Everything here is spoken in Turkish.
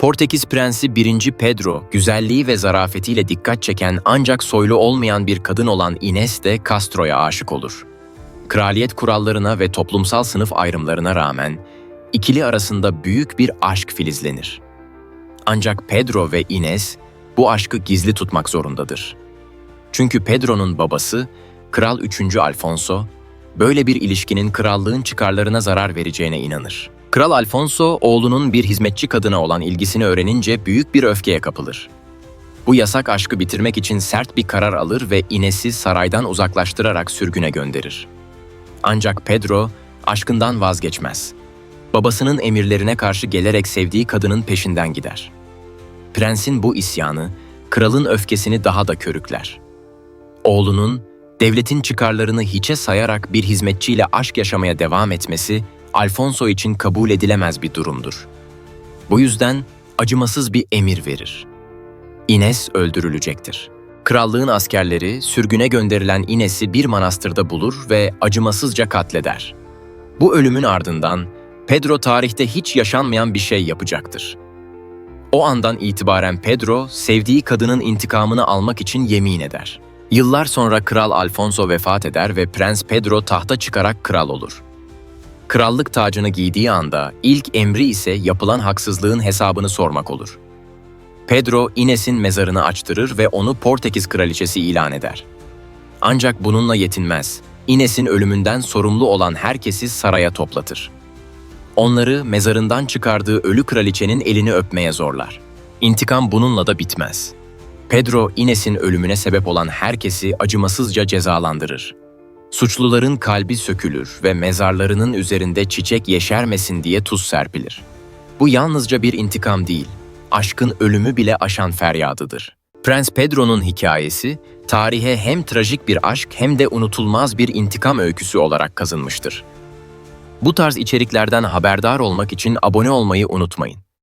Portekiz Prensi 1. Pedro, güzelliği ve zarafetiyle dikkat çeken ancak soylu olmayan bir kadın olan Ines de Castro'ya aşık olur. Kraliyet kurallarına ve toplumsal sınıf ayrımlarına rağmen ikili arasında büyük bir aşk filizlenir. Ancak Pedro ve Ines bu aşkı gizli tutmak zorundadır. Çünkü Pedro'nun babası, Kral 3. Alfonso, böyle bir ilişkinin krallığın çıkarlarına zarar vereceğine inanır. Kral Alfonso, oğlunun bir hizmetçi kadına olan ilgisini öğrenince büyük bir öfkeye kapılır. Bu yasak aşkı bitirmek için sert bir karar alır ve Ines'i saraydan uzaklaştırarak sürgüne gönderir. Ancak Pedro aşkından vazgeçmez. Babasının emirlerine karşı gelerek sevdiği kadının peşinden gider. Prensin bu isyanı, kralın öfkesini daha da körükler. Oğlunun, devletin çıkarlarını hiçe sayarak bir hizmetçiyle aşk yaşamaya devam etmesi, Alfonso için kabul edilemez bir durumdur. Bu yüzden acımasız bir emir verir. Ines öldürülecektir. Krallığın askerleri sürgüne gönderilen Ines'i bir manastırda bulur ve acımasızca katleder. Bu ölümün ardından Pedro tarihte hiç yaşanmayan bir şey yapacaktır. O andan itibaren Pedro, sevdiği kadının intikamını almak için yemin eder. Yıllar sonra Kral Alfonso vefat eder ve Prens Pedro tahta çıkarak kral olur. Krallık tacını giydiği anda ilk emri ise yapılan haksızlığın hesabını sormak olur. Pedro, Ines'in mezarını açtırır ve onu Portekiz kraliçesi ilan eder. Ancak bununla yetinmez. Ines'in ölümünden sorumlu olan herkesi saraya toplatır. Onları mezarından çıkardığı ölü kraliçenin elini öpmeye zorlar. İntikam bununla da bitmez. Pedro, Ines'in ölümüne sebep olan herkesi acımasızca cezalandırır. Suçluların kalbi sökülür ve mezarlarının üzerinde çiçek yeşermesin diye tuz serpilir. Bu yalnızca bir intikam değil, aşkın ölümü bile aşan feryadıdır. Prens Pedro'nun hikayesi, tarihe hem trajik bir aşk hem de unutulmaz bir intikam öyküsü olarak kazınmıştır. Bu tarz içeriklerden haberdar olmak için abone olmayı unutmayın.